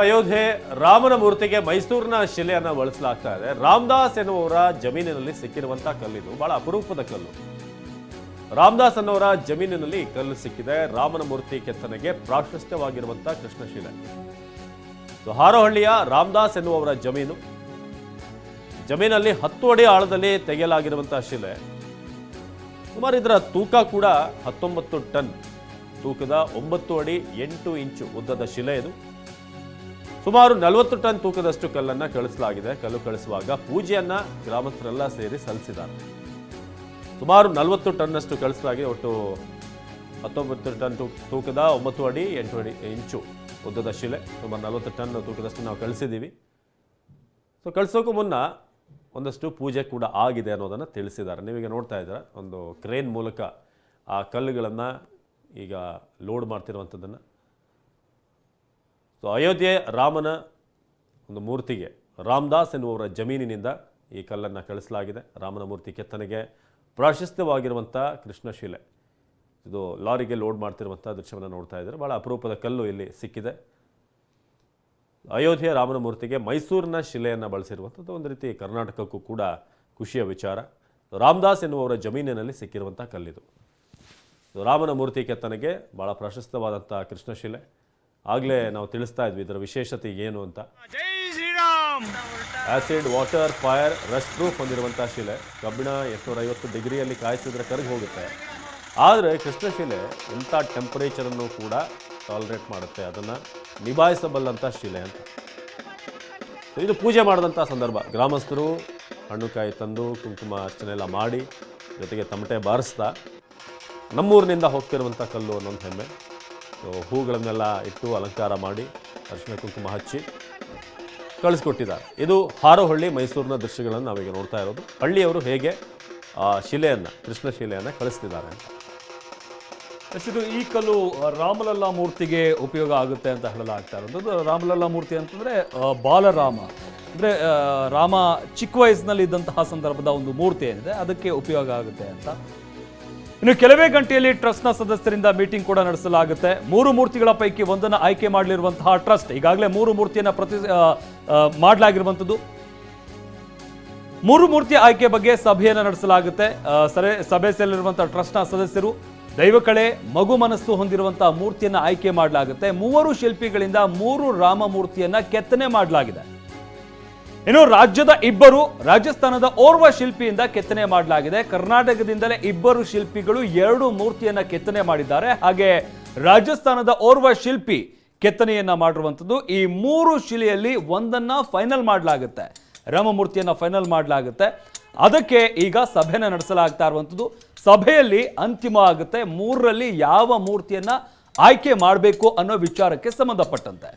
ಅಯೋಧ್ಯೆ ರಾಮನ ಮೂರ್ತಿಗೆ ಮೈಸೂರಿನ ಶಿಲೆಯನ್ನು ಬಳಸಲಾಗ್ತಾ ಇದೆ. ರಾಮದಾಸ್ ಎನ್ನುವರ ಜಮೀನಿನಲ್ಲಿ ಸಿಕ್ಕಿರುವಂತಹ ಕಲ್ಲಿದು ಬಹಳ ಅಪರೂಪದ ಕಲ್ಲು. ರಾಮದಾಸ್ ಅನ್ನೋರ ಜಮೀನಿನಲ್ಲಿ ಕಲ್ಲು ಸಿಕ್ಕಿದೆ. ರಾಮನ ಮೂರ್ತಿ ಕೆತ್ತನೆಗೆ ಪ್ರಾಶಸ್ತ್ಯವಾಗಿರುವಂತಹ ಕೃಷ್ಣಶಿಲೆ. ಹಾರೋಹಳ್ಳಿಯ ರಾಮದಾಸ್ ಎನ್ನುವವರ ಜಮೀನು. ಜಮೀನಲ್ಲಿ ಹತ್ತು ಅಡಿ ಆಳದಲ್ಲಿ ತೆಗೆಯಲಾಗಿರುವಂತಹ ಶಿಲೆ. ಸುಮಾರು ಇದರ ತೂಕ ಕೂಡ ಹತ್ತೊಂಬತ್ತು ಟನ್. ತೂಕದ ಒಂಬತ್ತು ಅಡಿ ಎಂಟು ಇಂಚು ಉದ್ದದ ಶಿಲೆ ಇದು. ಸುಮಾರು ನಲವತ್ತು ಟನ್ ತೂಕದಷ್ಟು ಕಲ್ಲನ್ನ ಕಳಿಸಲಾಗಿದೆ. ಕಲ್ಲು ಕಳಿಸುವಾಗ ಪೂಜೆಯನ್ನ ಗ್ರಾಮಸ್ಥರೆಲ್ಲ ಸೇರಿ ಸಲ್ಲಿಸಿದ್ದಾರೆ. ಸುಮಾರು ನಲವತ್ತು ಟನ್ನಷ್ಟು ಕಳಿಸಲಾಗಿದೆ. ಒಟ್ಟು ಹತ್ತೊಂಬತ್ತು ಟನ್ ತೂಕದ ಒಂಬತ್ತು ಅಡಿ, ಎಂಟು ಅಡಿ, ಇಂಚು ಉದ್ದದ ಶಿಲೆ. ಸುಮಾರು ನಲವತ್ತು ಟನ್ ತೂಕದಷ್ಟು ನಾವು ಕಳಿಸಿದ್ದೀವಿ. ಸೊ ಕಳಿಸೋಕ್ಕೂ ಮುನ್ನ ಒಂದಷ್ಟು ಪೂಜೆ ಕೂಡ ಆಗಿದೆ ಅನ್ನೋದನ್ನು ತಿಳಿಸಿದ್ದಾರೆ. ನೀವೀಗ ನೋಡ್ತಾ ಇದ್ದೀರ, ಒಂದು ಕ್ರೇನ್ ಮೂಲಕ ಆ ಕಲ್ಲುಗಳನ್ನು ಈಗ ಲೋಡ್ ಮಾಡ್ತಿರುವಂಥದ್ದನ್ನು. ಸೊ ಅಯೋಧ್ಯೆ ರಾಮನ ಒಂದು ಮೂರ್ತಿಗೆ. ರಾಮದಾಸ್ ಎನ್ನುವರ ಜಮೀನಿನಿಂದ ಈ ಕಲ್ಲನ್ನು ಕಳಿಸಲಾಗಿದೆ. ರಾಮನ ಮೂರ್ತಿ ಕೆತ್ತನೆಗೆ ಪ್ರಾಶಸ್ತ್ಯವಾಗಿರುವಂಥ ಕೃಷ್ಣಶಿಲೆ. ಇದು ಲಾರಿಗೆ ಲೋಡ್ ಮಾಡ್ತಿರುವಂಥ ದೃಶ್ಯವನ್ನು ನೋಡ್ತಾ ಇದ್ದಾರೆ. ಭಾಳ ಅಪರೂಪದ ಕಲ್ಲು ಇಲ್ಲಿ ಸಿಕ್ಕಿದೆ. ಅಯೋಧ್ಯೆ ರಾಮನ ಮೂರ್ತಿಗೆ ಮೈಸೂರಿನ ಶಿಲೆಯನ್ನು ಬಳಸಿರುವಂಥದ್ದು ಒಂದು ರೀತಿ ಕರ್ನಾಟಕಕ್ಕೂ ಕೂಡ ಖುಷಿಯ ವಿಚಾರ. ರಾಮದಾಸ್ ಎನ್ನುವರ ಜಮೀನಿನಲ್ಲಿ ಸಿಕ್ಕಿರುವಂಥ ಕಲ್ಲಿದು. ರಾಮನ ಮೂರ್ತಿ ಕೆತ್ತನೆಗೆ ಭಾಳ ಪ್ರಶಸ್ತವಾದಂಥ ಕೃಷ್ಣಶಿಲೆ. ಆಗಲೇ ನಾವು ತಿಳಿಸ್ತಾ ಇದ್ವಿ ಇದರ ವಿಶೇಷತೆ ಏನು ಅಂತ. ಜೈ Shriram! Acid water fire rust proof ಹೊಂದಿರುವಂಥ ಶಿಲೆ ಕಬ್ಬಿಣ ಎಂಟುನೂರ ಐವತ್ತು ಡಿಗ್ರಿಯಲ್ಲಿ ಕಾಯಿಸಿದ್ರೆ ಕರಗಿ ಹೋಗುತ್ತೆ. ಆದರೆ ಕೃಷ್ಣ ಶಿಲೆ ಇಂಥ ಟೆಂಪರೇಚರನ್ನು ಕೂಡ ಟಾಲರೇಟ್ ಮಾಡುತ್ತೆ ಅದನ್ನು ನಿಭಾಯಿಸಬಲ್ಲಂಥ ಶಿಲೆ ಅಂತ. ಇದು ಪೂಜೆ ಮಾಡಿದಂಥ ಸಂದರ್ಭ. ಗ್ರಾಮಸ್ಥರು ಹಣ್ಣು ಕಾಯಿ ತಂದು ಕುಂಕುಮ ಅರ್ಚನೆ ಎಲ್ಲ ಮಾಡಿ ಜೊತೆಗೆ ತಮಟೆ ಬಾರಿಸ್ತಾ ನಮ್ಮೂರಿನಿಂದ ಹೋಗ್ತಿರುವಂಥ ಕಲ್ಲು ಅನ್ನೋಂಥ ಹೆಮ್ಮೆ. ಹೂಗಳನ್ನೆಲ್ಲ ಇಟ್ಟು ಅಲಂಕಾರ ಮಾಡಿ ಅರಿಶಿನ ಕುಂಕುಮ ಹಚ್ಚಿ ಕಳಿಸ್ಕೊಟ್ಟಿದ್ದಾರೆ. ಇದು ಹಾರೋಹಳ್ಳಿ ಮೈಸೂರಿನ ದೃಶ್ಯಗಳನ್ನು ನಾವೀಗ ನೋಡ್ತಾ ಇರೋದು. ಹಳ್ಳಿಯವರು ಹೇಗೆ, ಆ, ಶಿಲೆಯನ್ನು, ಕೃಷ್ಣ ಶಿಲೆಯನ್ನು ಕಳಿಸ್ತಿದ್ದಾರೆ ಅಂತ. ಇದು ಈ ಕಲ್ಲು ರಾಮಲಲ್ಲಾ ಮೂರ್ತಿಗೆ ಉಪಯೋಗ ಆಗುತ್ತೆ ಅಂತ ಹೇಳಲಾಗ್ತಾ ಇರೋದು. ರಾಮಲಲ್ಲಾ ಮೂರ್ತಿ ಅಂತಂದರೆ ಬಾಲರಾಮ. ಅಂದರೆ ರಾಮ ಚಿಕ್ಕ ವಯಸ್ಸಿನಲ್ಲಿ ಇದ್ದಂತಹ ಸಂದರ್ಭದ ಒಂದು ಮೂರ್ತಿ ಏನಿದೆ, ಅದಕ್ಕೆ ಉಪಯೋಗ ಆಗುತ್ತೆ ಅಂತ. ಇನ್ನು ಕೆಲವೇ ಗಂಟೆಯಲ್ಲಿ ಟ್ರಸ್ಟ್ನ ಸದಸ್ಯರಿಂದ ಮೀಟಿಂಗ್ ಕೂಡ ನಡೆಸಲಾಗುತ್ತೆ. ಮೂರು ಮೂರ್ತಿಗಳ ಪೈಕಿ ಒಂದನ್ನು ಆಯ್ಕೆ ಮಾಡಲಿರುವಂತಹ ಟ್ರಸ್ಟ್, ಈಗಾಗಲೇ ಮೂರು ಮೂರ್ತಿಯನ್ನು ಪ್ರತಿ ಮಾಡಲಾಗಿರುವಂಥದ್ದು. ಮೂರು ಮೂರ್ತಿ ಆಯ್ಕೆ ಬಗ್ಗೆ ಸಭೆಯನ್ನು ನಡೆಸಲಾಗುತ್ತೆ. ಸರೆ, ಸಭೆ ಸೇರಿರುವಂತಹ ಟ್ರಸ್ಟ್ನ ಸದಸ್ಯರು, ದೈವಕಳೆ, ಮಗು ಮನಸ್ಸು ಹೊಂದಿರುವಂತಹ ಮೂರ್ತಿಯನ್ನು ಆಯ್ಕೆ ಮಾಡಲಾಗುತ್ತೆ. ಮೂವರು ಶಿಲ್ಪಿಗಳಿಂದ ಮೂರು ರಾಮ ಮೂರ್ತಿಯನ್ನು ಕೆತ್ತನೆ ಮಾಡಲಾಗಿದೆ. ಇನ್ನು ರಾಜ್ಯದ ಇಬ್ಬರು ರಾಜಸ್ಥಾನದ ಓರ್ವ ಶಿಲ್ಪಿಯಿಂದ ಕೆತ್ತನೆ ಮಾಡಲಾಗಿದೆ. ಕರ್ನಾಟಕದಿಂದಲೇ ಇಬ್ಬರು ಶಿಲ್ಪಿಗಳು ಎರಡು ಮೂರ್ತಿಯನ್ನ ಕೆತ್ತನೆ ಮಾಡಿದ್ದಾರೆ. ಹಾಗೆ ರಾಜಸ್ಥಾನದ ಓರ್ವ ಶಿಲ್ಪಿ ಕೆತ್ತನೆಯನ್ನ ಮಾಡಿರುವಂಥದ್ದು. ಈ ಮೂರು ಶಿಲೆಯಲ್ಲಿ ಒಂದನ್ನ ಫೈನಲ್ ಮಾಡಲಾಗುತ್ತೆ. ರಾಮಮೂರ್ತಿಯನ್ನ ಫೈನಲ್ ಮಾಡಲಾಗುತ್ತೆ. ಅದಕ್ಕೆ ಈಗ ಸಭೆನ ನಡೆಸಲಾಗ್ತಾ ಇರುವಂಥದ್ದು. ಸಭೆಯಲ್ಲಿ ಅಂತಿಮ ಆಗುತ್ತೆ. ಮೂರರಲ್ಲಿ ಯಾವ ಮೂರ್ತಿಯನ್ನ ಆಯ್ಕೆ ಮಾಡಬೇಕು ಅನ್ನೋ ವಿಚಾರಕ್ಕೆ ಸಂಬಂಧಪಟ್ಟಂತೆ.